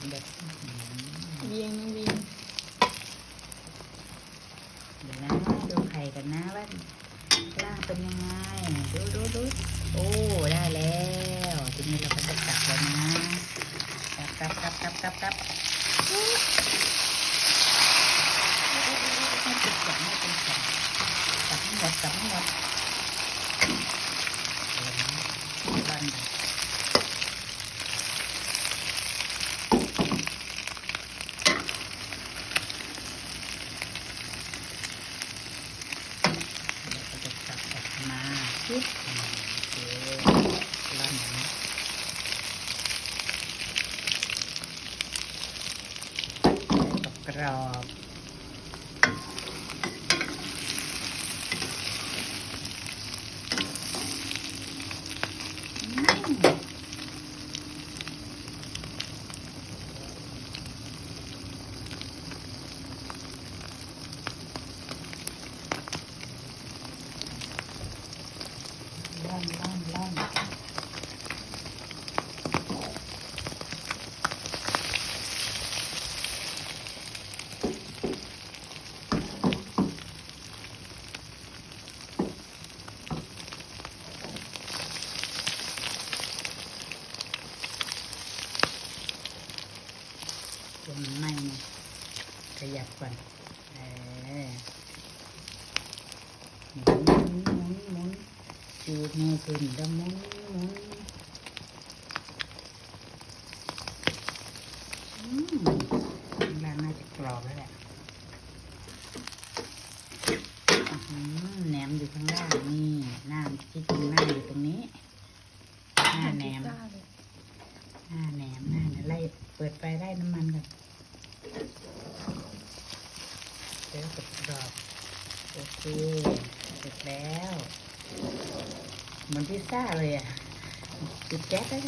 ที่จะเลยต้องดึงแบบอื้อหือเวียงเวียงเดี๋ยวนะดูไข่กันนะว่าล่างเป็นยังไงดูดูดูโอ้ได้แล้วทีนี้เราก็จะตักแล้วนะตักตักตักตักตักตักไม่เป็นฝันไม่เป็นฝันตักให้หมดตักให้หมด sedikit pelan kerap lên Hôm nay này, cái จูดมือขึ้นแล้วหมุนมุนอืมข้างล่างน่าจะกรอบแล้วแหละแหนมอยู่ข้างล่างนี่หน้าที่จริงหน้าอยู่ตรงนี้ หน้าแหนม หน้าแหนมหน้าเนี่ยไล่เปิดไฟไล่น้ำมันก่อนเดี๋ยวกับกรอบโอเคเสร็จแล้ว เหมือนพิซซ่าเลยอะปิดแก๊สได้